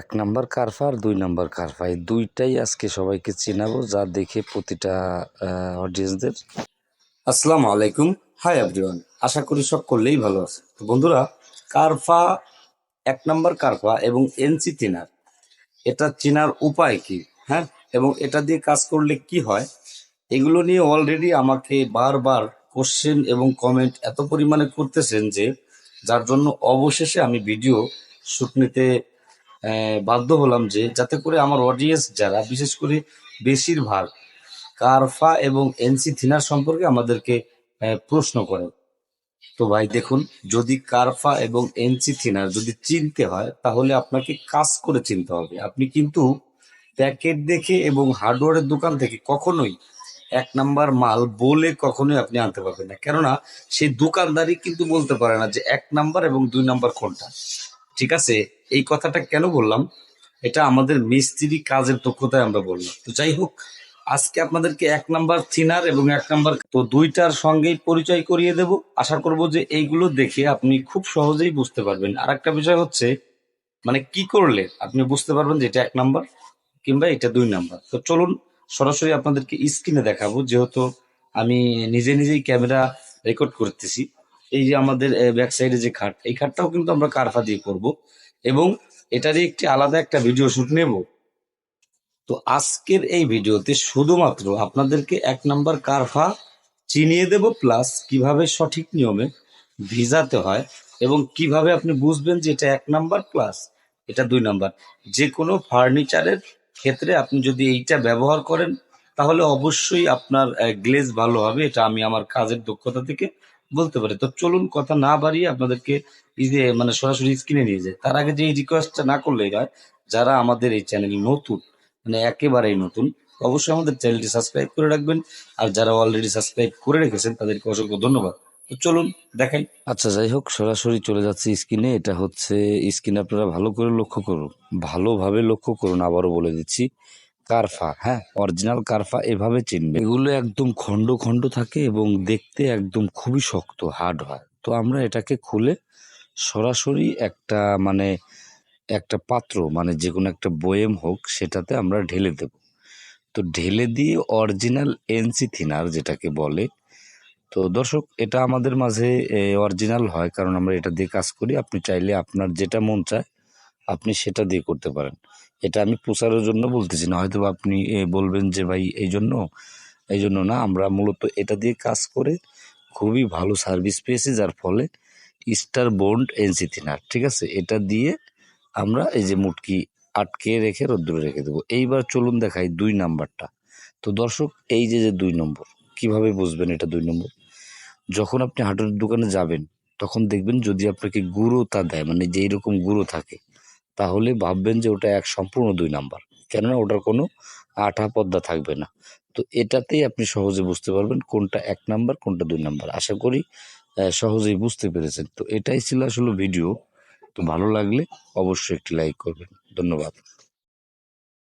এক নাম্বার কারফা আর দুই নাম্বার কারফা। এই দুইটাই আজকে সবাইকে চেনাবো, যা দেখে প্রতিটা অডিয়েন্সদের আসসালামু আলাইকুম। হাই এভরিওয়ান আশা করি সব করলেই ভালো আছে তো বন্ধুরা, কারফা, এক নম্বর কারফা এবং এনসি তিনার এটা চেনার উপায় কি? হ্যাঁ? এবং এটা দিয়ে কাজ করলে কি হয়? এগুলো নিয়ে অলরেডি আমাকে বারবার কোশ্চেন এবং কমেন্ট এত পরিমাণে করতেছেন যে, যার জন্য অবশেষে আমি ভিডিও শুট নিতে বাধ্য হলাম যে যাতে করে আমার অডিয়েন্স যারা, বিশেষ করে বেশিরভাগ কারফা এবং এনসি থিনার সম্পর্কে আমাদেরকে প্রশ্ন করেন তো ভাই দেখুন, যদি কারফা এবং এনসি থিনার যদি চিনতে হয়, তাহলে আপনাকে কাজ করে চিনতে হবে। আপনি কিন্তু প্যাকেট দেখে এবং হার্ডওয়্যারের দোকান থেকে কখনোই এক নাম্বার মাল বলে কখনোই আপনি আনতে পারবেন না। কেননা, সেই দোকানদারই কিন্তু বলতে পারে না যে এক নাম্বার এবং দুই নাম্বার কোনটা। ঠিক আছে? এই কথাটা কেন বললাম? এটা আমাদের মিস্ত্রি কাজের দক্ষতায় আমরা বললাম। তো যাই হোক, আজকে আপনাদেরকে এক নাম্বার থিনার এবং এক নাম্বার তো দুইটার সঙ্গেই পরিচয় করিয়ে দেব। আশা করব যে এইগুলো দেখে আপনি খুব সহজেই বুঝতে পারবেন। আর একটা বিষয় হচ্ছে মানে কি করলে? আপনি বুঝতে পারবেন যে এটা এক নাম্বার কিংবা এটা দুই নাম্বার। তো চলুন, সরাসরি আপনাদেরকে স্ক্রিনে দেখাবো, যেহেতু আমি নিজে নিজেই ক্যামেরা রেকর্ড করতেছি। এই যে আমাদের ব্যাক সাইডে যে খাট, এই খাটটাও কিন্তু আমরা কারফা দিয়ে করব। এবং এটারই একটি আলাদা একটা ভিডিও শুট নেব। তো আজকের এই ভিডিওতে শুধুমাত্র আপনাদেরকে এক নাম্বার কারফা চিনিয়ে দেব প্লাস কীভাবে সঠিক নিয়মে ভিজাতে হয় এবং কীভাবে আপনি বুঝবেন যে এটা এক নাম্বার প্লাস এটা দুই নাম্বার। যে কোনো ফার্নিচারের ক্ষেত্রে আপনি যদি এইটা ব্যবহার করেন, তাহলে অবশ্যই আপনার গ্লেজ ভালো হবে। এটা আমি আমার কাজের দক্ষতা থেকে বলতে পারে। তো চলুন কথা না বাড়িয়ে আপনাদেরকে মানে সরাসরি স্ক্রিনে নিয়ে যায় তার আগে যে এই রিকোয়েস্টটা না করলেই নয় যারা আমাদের এই চ্যানেল নতুন মানে একেবারেই নতুন, অবশ্যই আমাদের চ্যানেলটি সাবস্ক্রাইব করে রাখবেন। আর যারা অলরেডি সাবস্ক্রাইব করে রেখেছেন, তাদেরকে অসংখ্য ধন্যবাদ। তো চলুন দেখাই। আচ্ছা যাই হোক, সরাসরি চলে যাচ্ছে স্ক্রিনে এটা হচ্ছে স্ক্রিনে আপনারা ভালো করে লক্ষ্য করুন। ভালোভাবে লক্ষ্য করুন, আবারও বলে দিচ্ছি। কারফা হ্যাঁ অরিজিনাল কারফা এভাবে চিনবে। এগুলো একদম খণ্ড খণ্ড থাকে এবং দেখতে একদম খুবই শক্ত হার্ড হয়। তো আমরা এটাকে খুলে সরাসরি একটা মানে একটা পাত্র মানে যে কোনো একটা বয়েম হোক, সেটাতে আমরা ঢেলে দেব। তো ঢেলে দিয়ে অরিজিনাল এনসি থিনার যেটাকে বলে, তো দর্শক, এটা আমাদের মাঝে অরিজিনাল হয় কারণ আমরা এটা দিয়ে কাজ করি। আপনি চাইলে আপনার যেটা মন চায় আপনি সেটা দিয়ে করতে পারেন। এটা আমি প্রচারের জন্য বলতেছি না। হয়তো আপনি বলবেন যে, ভাই এই জন্য এই জন্য না। আমরা মূলত এটা দিয়ে কাজ করে খুবই ভালো সার্ভিস পেয়েছি, যার ফলে স্টার বন্ড এনসি থিনার ঠিক আছে? এটা দিয়ে আমরা এই যে মুটকি আটকে রেখে রোদ্দুরে রেখে দেবো। এইবার চলুন দেখাই দুই নাম্বারটা। তো দর্শক, এই যে যে দুই নম্বর, কীভাবে বুঝবেন এটা দুই নম্বর? যখন আপনি হাটের দোকানে যাবেন, তখন দেখবেন যদি আপনাকে গুঁড়োতা দেয় মানে যেই রকম গুঁড়ো থাকে তাহলে ভাববেন যে ওটা এক সম্পূর্ণ দুই নাম্বার। কেননা ওটার কোনো আঠা পদ্মা থাকবে না। তো এটাতেই আপনি সহজে বুঝতে পারবেন কোনটা এক নাম্বার, কোনটা দুই নাম্বার। আশা করি সহজেই বুঝতে পেরেছেন। তো এটাই ছিল আসলে ভিডিও। তো ভালো লাগলে অবশ্যই একটি লাইক করবেন। ধন্যবাদ।